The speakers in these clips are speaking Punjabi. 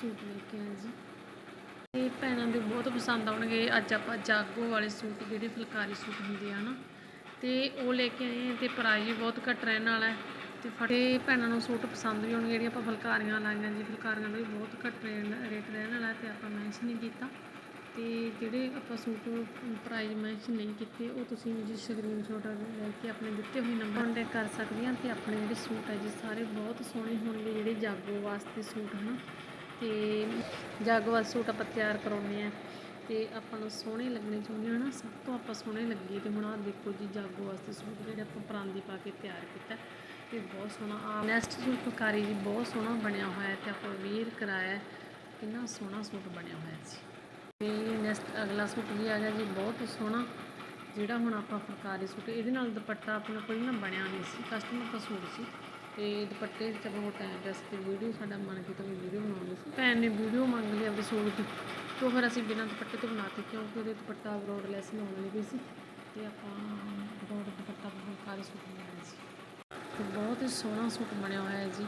ਸੂਟ ਲੈ ਕੇ ਆਏ ਜੀ। ਇਹ ਭੈਣਾਂ ਦੇ ਬਹੁਤ ਪਸੰਦ ਆਉਣਗੇ। ਅੱਜ ਆਪਾਂ ਜਾਗੋ ਵਾਲੇ ਸੂਟ, ਜਿਹੜੇ ਫੁਲਕਾਰੀ ਸੂਟ ਹੁੰਦੇ ਆ ਨਾ। ਤੇ ਉਹ ਲੈ ਕੇ ਆਏ ਹਾਂ ਤੇ ਪ੍ਰਾਈਸ ਵੀ ਬਹੁਤ ਘੱਟ ਰਹਿਣ ਵਾਲਾ ਹੈ। ਤੇ ਫਟੇ ਭੈਣਾਂ ਨੂੰ ਸੂਟ ਪਸੰਦ ਵੀ ਹੋਣਗੇ। ਜਿਹੜੀਆਂ ਆਪਾਂ ਫੁਲਕਾਰੀਆਂ ਲਾਈਆਂ ਜੀ, ਫੁਲਕਾਰੀਆਂ ਦਾ ਵੀ ਬਹੁਤ ਘੱਟ ਰੇਟ ਰੇਟ ਰਹਿਣ ਵਾਲਾ ਹੈ ਤੇ ਆਪਾਂ ਮੈਂਸ਼ਨ ਨਹੀਂ ਕੀਤਾ। ਤੇ ਜਿਹੜੇ ਆਪਾਂ ਸੂਟ ਪ੍ਰਾਈਸ ਮੈਂਸ਼ਨ ਨਹੀਂ ਕੀਤੇ, ਉਹ ਤੁਸੀਂ ਜੀ ਸਕਰੀਨਸ਼ਾਟ ਲੈ ਕੇ ਆਪਣੇ ਦਿੱਤੇ ਹੋਏ ਨੰਬਰ ਕੰਟੈਕਟ ਕਰ ਸਕਦੇ ਆ। ਤੇ ਆਪਣੇ ਜਿਹੜੇ ਸੂਟ ਹੈ ਜੀ, ਸਾਰੇ ਬਹੁਤ ਸੋਹਣੇ ਹੋਣਗੇ ਜਿਹੜੇ ਜਾਗੋ ਵਾਸਤੇ ਸੂਟ, ਹਨ। ਤੇ ਜਾਗੋ ਵਾਸਤੇ ਸੂਟ ਆਪਾਂ ਤਿਆਰ ਕਰਾਉਂਦੇ ਆ ਤੇ ਆਪਾਂ ਨੂੰ ਸੋਹਣੇ ਲੱਗਣੇ ਚਾਹੁੰਦੇ ਹਾਂ ਨਾ, ਸਭ ਤੋਂ ਆਪਾਂ ਸੋਹਣੇ ਲੱਗੇ ਤੇ ਹੁਣ ਆਹ ਦੇਖੋ ਜੀ ਜਾਗੋ ਵਾਸਤੇ ਸੂਟ ਜਿਹੜੇ ਆਪਾਂ ਪਰਾਂਦੀ ਪਾ ਕੇ ਤਿਆਰ ਕੀਤਾ ਤੇ ਬਹੁਤ ਸੋਹਣਾ ਆ ਨੈਕਸਟ ਸੂਟ ਫੁਲਕਾਰੀ ਜੀ ਬਹੁਤ ਸੋਹਣਾ ਬਣਿਆ ਹੋਇਆ ਹੈ ਤੇ ਆਪਾਂ ਵੀਰ ਕਰਾਇਆ ਕਿੰਨਾ ਸੋਹਣਾ ਸੂਟ ਬਣਿਆ ਹੋਇਆ ਸੀ ਤੇ ਨੈਕਸਟ ਅਗਲਾ ਸੂਟ ਵੀ ਆ ਗਿਆ ਜੀ, ਬਹੁਤ ਸੋਹਣਾ, ਜਿਹੜਾ ਹੁਣ ਆਪਾਂ ਫੁਲਕਾਰੀ ਸੂਟ, ਇਹਦੇ ਨਾਲ ਦੁਪੱਟਾ ਆਪਣੇ ਕੋਈ ਨਾ ਬਣਿਆ ਨਹੀਂ ਸੀ ਕਸਟਮਰ ਦਾ ਸੂਟ ਸੀ। ਤੇ ਦੁਪੱਟੇ ਚਲੋ ਉਹ ਟਾਈਮ ਤੇ ਵੀਡੀਓ ਸਾਡਾ ਮਨ ਕੀਤਾ ਵੀ ਵੀਡੀਓ ਬਣਾਉਣੀ ਸੀ ਭੈਣ ਨੇ ਵੀਡੀਓ ਮੰਗ ਲਈ ਆਪਣੇ ਸੂਟ ਦੀ। ਤੋਂ ਫਿਰ ਅਸੀਂ ਬਿਨਾਂ ਦੁਪੱਟੇ ਤੋਂ ਬਣਾਤੀ ਕਿਉਂਕਿ ਉਹਦੇ ਦੁਪੱਟਾ ਬਰੋਡ ਲੈਸ ਲਾਉਣ ਵਾਲੀ ਸੀ। ਤੇ ਆਪਾਂ ਬਰੋਡ ਦੁਪੱਟਾ ਫੁਲਕਾਰੀ ਸੂਟ ਬਣਾਇਆ ਸੀ। ਤੇ ਬਹੁਤ ਹੀ ਸੋਹਣਾ ਸੂਟ ਬਣਿਆ ਹੋਇਆ ਹੈ ਜੀ।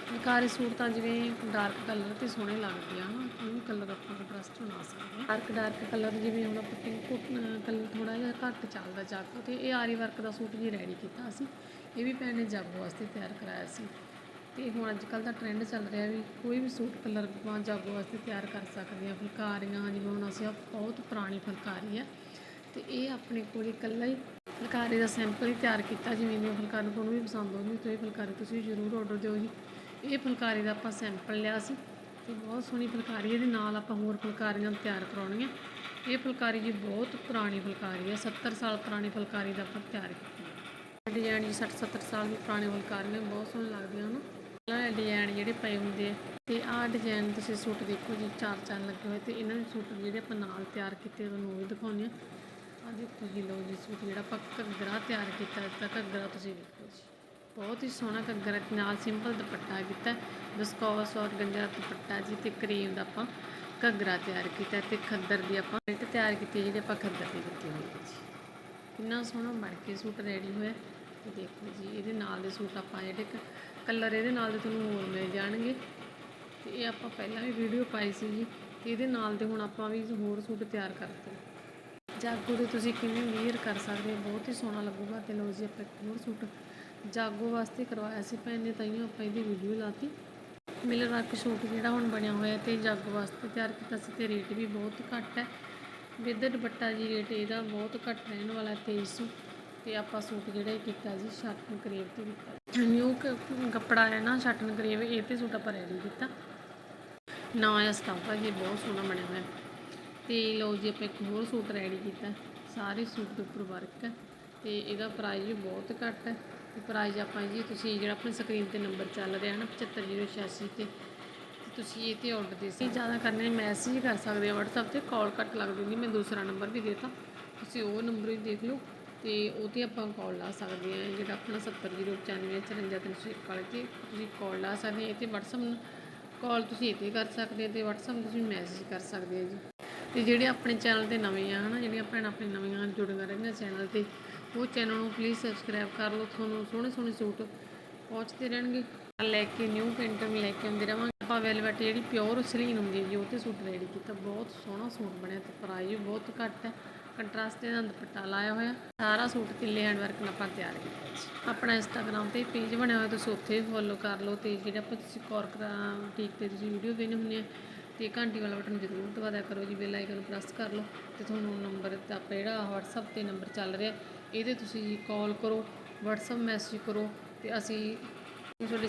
ਫੁਲਕਾਰੀ ਸੂਟ ਤਾਂ ਜਿਵੇਂ ਡਾਰਕ ਕਲਰ ਤੇ ਸੋਹਣੇ ਲੱਗਦੇ ਆ ਨਾ, ਉਹ ਕਲਰ ਆਪਾਂ ਕੰਟਰਾਸਟ ਬਣਾ ਸਕਦੇ ਹਾਂ। ਡਾਰਕ ਡਾਰਕ ਕਲਰ ਜਿਵੇਂ ਹੁਣ ਆਪਾਂ ਪਿੰਕ ਕਲਰ ਥੋੜਾ ਜਿਹਾ ਘੱਟ ਚੱਲਦਾ ਜਾਗੋ ਤੇ ਇਹ ਆਰੀ ਵਰਕ ਦਾ ਸੂਟ ਜੀ ਰੈਡੀ ਕੀਤਾ ਅਸੀਂ। ਇਹ ਵੀ ਭੈਣ ਨੇ ਜਾਗੋ ਵਾਸਤੇ ਤਿਆਰ ਕਰਾਇਆ ਸੀ। ਤੇ ਹੁਣ ਅੱਜ ਕੱਲ ਦਾ ਟ੍ਰੈਂਡ ਚੱਲ ਰਿਹਾ ਵੀ ਕੋਈ ਵੀ ਸੂਟ ਕਲਰ ਆਪਾਂ ਜਾਗੋ ਵਾਸਤੇ ਤਿਆਰ ਕਰ ਸਕਦੇ ਹਾਂ। ਫੁਲਕਾਰੀਆਂ ਜਿਵੇਂ ਹੁਣ ਅਸੀਂ ਆਹ ਬਹੁਤ ਪੁਰਾਣੀ ਫੁਲਕਾਰੀ ਹੈ। ਤੇ ਇਹ ਆਪਣੇ ਕੋਲ ਇਕੱਲਾ ਹੀ ਫੁਲਕਾਰੀ ਦਾ ਸੈਂਪਲ ਹੀ ਤਿਆਰ ਕੀਤਾ ਜਿਵੇਂ ਦੀ ਫੁਲਕਾਰੀ ਤੁਹਾਨੂੰ ਵੀ ਪਸੰਦ ਆਉਂਦੀ ਤੇ ਇਹ ਫੁਲਕਾਰੀ ਤੁਸੀਂ ਜ਼ਰੂਰ ਆਰਡਰ ਦਿਓ ਜੀ। ਇਹ ਫੁਲਕਾਰੀ ਦਾ ਆਪਾਂ ਸੈਂਪਲ ਲਿਆ ਸੀ। ਤੇ ਬਹੁਤ ਸੋਹਣੀ ਫੁਲਕਾਰੀ ਇਹਦੇ ਨਾਲ ਆਪਾਂ ਹੋਰ ਫੁਲਕਾਰੀਆਂ ਤਿਆਰ ਕਰਾਉਣੀਆਂ। ਇਹ ਫੁਲਕਾਰੀ ਜੀ ਬਹੁਤ ਪੁਰਾਣੀ ਫੁਲਕਾਰੀ ਹੈ। 70 ਸਾਲ ਪੁਰਾਣੀ ਫੁਲਕਾਰੀ ਦਾ ਆਪਾਂ ਤਿਆਰ ਕੀਤੀ। ਡਿਜ਼ਾਈਨ ਜੀ 60 70 ਸਾਲ ਦੀ ਪੁਰਾਣੀ ਫੁਲਕਾਰੀਆਂ ਬਹੁਤ ਸੋਹਣੇ ਲੱਗਦੀਆਂ ਹਨ। ਪਹਿਲਾਂ ਡਿਜ਼ਾਈਨ ਜਿਹੜੇ ਪਏ ਹੁੰਦੇ ਆ, ਤੇ ਆਹ ਡਿਜ਼ਾਈਨ ਤੁਸੀਂ ਸੂਟ ਦੇਖੋ ਜੀ, ਚਾਰ ਚਾਰ ਲੱਗੇ ਹੋਏ ਤੇ ਇਹਨਾਂ ਦੇ ਸੂਟ ਜਿਹੜੇ ਆਪਾਂ ਨਾਲ ਤਿਆਰ ਕੀਤੇ ਤੁਹਾਨੂੰ ਉਹ ਵੀ ਦਿਖਾਉਂਦੇ ਆ। ਆਹ ਦੇਖੋ ਜੀ, ਲਓ ਜੀ, ਸੂਟ ਜਿਹੜਾ ਆਪਾਂ ਘੱਗਰਾ ਤਿਆਰ ਕੀਤਾ ਤਾਂ ਘੱਗਰਾ ਤੁਸੀਂ ਦੇਖੋ ਜੀ। ਬਹੁਤ ਹੀ ਸੋਹਣਾ ਘੱਗਰਾ ਨਾਲ ਸਿੰਪਲ ਦੁਪੱਟਾ ਕੀਤਾ ਬਿਸਕੋਸ ਔਰ ਗੰਜਾ ਦੁਪੱਟਾ ਜੀ, ਤੇ ਕਰੀਮ ਦਾ ਆਪਾਂ ਘੱਗਰਾ ਤਿਆਰ ਕੀਤਾ, ਤੇ ਖੱਦਰ ਦੀ ਆਪਾਂ ਪ੍ਰਿੰਟ ਤਿਆਰ ਕੀਤੀ ਜਿਹੜੀ ਆਪਾਂ ਖੱਦਰ ਦੀ ਕੀਤੀ ਹੋਈ ਹੈ ਜੀ। ਕਿੰਨਾ ਸੋਹਣਾ ਬਣ ਕੇ ਸੂਟ ਰੈਡੀ ਹੋਇਆ। ਦੇਖੋ ਜੀ, ਇਹਦੇ ਨਾਲ ਦੇ ਸੂਟ ਆਪਾਂ ਜਿਹੜੇ ਕਲਰ ਇਹਦੇ ਨਾਲ ਦੇ ਤੁਹਾਨੂੰ ਹੋਰ ਮਿਲ ਜਾਣਗੇ। ਤੇ ਇਹ ਆਪਾਂ ਪਹਿਲਾਂ ਵੀ ਵੀਡੀਓ ਪਾਈ ਸੀ ਜੀ ਤੇ ਇਹਦੇ ਨਾਲ ਦੇ ਹੁਣ ਆਪਾਂ ਵੀ ਹੋਰ ਸੂਟ ਤਿਆਰ ਕਰਤੇ। ਜਾਗੋ ਦੇ ਤੁਸੀਂ ਕਿਵੇਂ ਵੀਅਰ ਕਰ ਸਕਦੇ ਹੋ? ਬਹੁਤ ਹੀ ਸੋਹਣਾ ਲੱਗੂਗਾ ਤੇ ਲਓ ਜੀ, ਆਪਾਂ ਇੱਕ ਹੋਰ ਸੂਟ ਜਾਗੋ ਵਾਸਤੇ ਕਰਵਾਇਆ ਸੀ ਭੈਣ ਨੇ ਤਾਈਓ ਆਪਾਂ ਇਹਦੀ ਵੀਡੀਓ ਲਾਤੀ ਮਿਲਰ ਵਰਕ ਸੂਟ ਜਿਹੜਾ ਹੁਣ ਬਣਿਆ ਹੋਇਆ ਤੇ ਜਾਗੋ ਵਾਸਤੇ ਤਿਆਰ ਕੀਤਾ ਸੀ ਤੇ ਰੇਟ ਵੀ ਬਹੁਤ ਘੱਟ ਹੈ। ਵਿਦ ਦੁਪੱਟਾ ਜੀ ਰੇਟ ਇਹਦਾ ਬਹੁਤ ਘੱਟ ਰਹਿਣ ਵਾਲਾ 2300 ਤੇ ਆਪਾਂ ਸੂਟ ਜਿਹੜਾ ਕੀਤਾ ਜੀ ਸ਼ਟਨ ਕਰੇਵ ਤੇ ਕੀਤਾ ਨਿਊ ਕੱਪੜਾ ਹੈ ਨਾ ਸ਼ਟਨ ਕਰੇਵ ਇਹ ਤੇ ਸੂਟ ਆਪਾਂ ਰੈਡੀ ਕੀਤਾ। ਨਾ ਆ ਸਟਾਫ ਆ ਜੀ ਬਹੁਤ ਸੋਹਣਾ ਬਣਿਆ ਹੋਇਆ। ਤੇ ਲਓ ਜੀ, ਆਪਾਂ ਇੱਕ ਹੋਰ ਸੂਟ ਰੈਡੀ ਕੀਤਾ। ਸਾਰੇ ਸੂਟ ਦੇ ਉੱਪਰ ਵਰਕ ਹੈ। ਤੇ ਇਹਦਾ ਪ੍ਰਾਈਸ ਵੀ ਬਹੁਤ ਘੱਟ ਹੈ। ਤੇ ਪ੍ਰਾਈਸ ਆਪਾਂ ਜੀ, ਤੁਸੀਂ ਜਿਹੜਾ ਆਪਣੀ ਸਕਰੀਨ ਤੇ ਨੰਬਰ ਚੱਲ ਰਿਹਾ ਹੈ ਨਾ 75086 ਤੇ ਤੇ ਤੁਸੀਂ ਇਹ ਤੇ ਆਰਡਰ ਦੇ ਸੀ ਜ਼ਿਆਦਾ ਕਰਨੇ ਮੈਸੇਜ ਕਰ ਸਕਦੇ ਹੋ, WhatsApp ਤੇ ਕਾਲ ਘੱਟ ਲੱਗਦੀ ਨਹੀਂ ਮੈਂ ਦੂਸਰਾ ਨੰਬਰ ਵੀ ਦੇਤਾ। ਤੁਸੀਂ ਉਹ ਨੰਬਰ ਵੀ ਦੇਖ ਲਓ। ਅਤੇ ਉਹ ਤੇ ਆਪਾਂ ਕਾਲ ਲਾ ਸਕਦੇ ਹਾਂ, ਜਿਹੜਾ ਆਪਣਾ 70095 54301 ਵਾਲੇ ਤੇ ਤੁਸੀਂ ਕਾਲ ਲਾ ਸਕਦੇ ਹੋ। ਇਹ ਤੇ WhatsApp ਕਾਲ ਤੁਸੀਂ ਇਹ ਤੇ ਕਰ ਸਕਦੇ ਹੋ ਤੇ WhatsApp ਤੁਸੀਂ ਮੈਸੇਜ ਕਰ ਸਕਦੇ ਹੋ ਜੀ। ਅਤੇ ਜਿਹੜੇ ਆਪਣੇ ਚੈਨਲ ਤੇ ਨਵੇਂ ਆ, ਹਨਾ, ਜਿਹੜੀਆਂ ਭੈਣਾਂ ਆਪਣੇ ਨਵੀਆਂ ਜੁੜੀਆਂ ਰਹਿੰਦੀਆਂ ਚੈਨਲ ਤੇ, ਉਹ ਚੈਨਲ ਨੂੰ ਪਲੀਜ਼ ਸਬਸਕ੍ਰਾਈਬ ਕਰ ਲਓ। ਤੁਹਾਨੂੰ ਸੋਹਣੇ ਸੋਹਣੇ ਸੂਟ ਪਹੁੰਚਦੇ ਰਹਿਣਗੇ। ਲੈ ਕੇ ਨਿਊ ਪੇਂਟਿੰਗ ਲੈ ਕੇ ਆਉਂਦੇ ਰਵਾਂਗੇ। ਆਪਾਂ ਵੈਲਵੈਟ ਜਿਹੜੀ ਪਿਓਰ ਸਲੀਨ ਹੁੰਦੀ ਹੈ ਜੀ, ਉਹ ਤੇ ਸੂਟ ਰੈਡੀ ਕੀਤਾ। ਬਹੁਤ ਸੋਹਣਾ ਸੂਟ ਬਣਿਆ, ਤੇ ਪ੍ਰਾਈਸ ਵੀ ਬਹੁਤ ਘੱਟ ਹੈ। ਕੰਟਰਾਸਟ ਦੇ ਨਾਲ ਦੁਪੱਟਾ ਲਾਇਆ ਹੋਇਆ। ਸਾਰਾ ਸੂਟ ਤਿੱਲੇ ਹੈਂਡ ਵਰਕ ਨਾਲ ਆਪਾਂ ਤਿਆਰ ਕੀਤਾ ਆਪਣਾ ਇੰਸਟਾਗ੍ਰam ਤੇ ਪੇਜ ਬਣਿਆ ਹੋਇਆ, ਤੁਸੀਂ ਉੱਥੇ ਵੀ ਫੋਲੋ ਕਰ ਲਓ। ਤੇ ਜਿਹੜਾ ਆਪਾਂ ਤੁਸੀਂ ਕੋਰਕਰਾ ਠੀਕ ਤੇ ਤੁਸੀਂ ਵੀਡੀਓ ਵੇਖਣੇ ਹੁੰਦੇ ਆ, ਤੇ ਘੰਟੀ ਵਾਲਾ ਬਟਨ ਜ਼ਰੂਰ ਦਬਾ ਦਿਆ ਕਰੋ ਜੀ। ਬੈਲ ਆਈਕਨ ਪ੍ਰੈਸ ਕਰ ਲਓ। ਤੇ ਤੁਹਾਨੂੰ ਨੰਬਰ ਤੇ ਆਪਾਂ ਜਿਹੜਾ WhatsApp ਤੇ ਨੰਬਰ ਚੱਲ ਰਿਹਾ, ਇਹਦੇ ਤੁਸੀਂ ਕਾਲ ਕਰੋ, WhatsApp ਮੈਸੇਜ ਕਰੋ। ਤੇ ਅਸੀਂ ਤੁਹਾਡੇ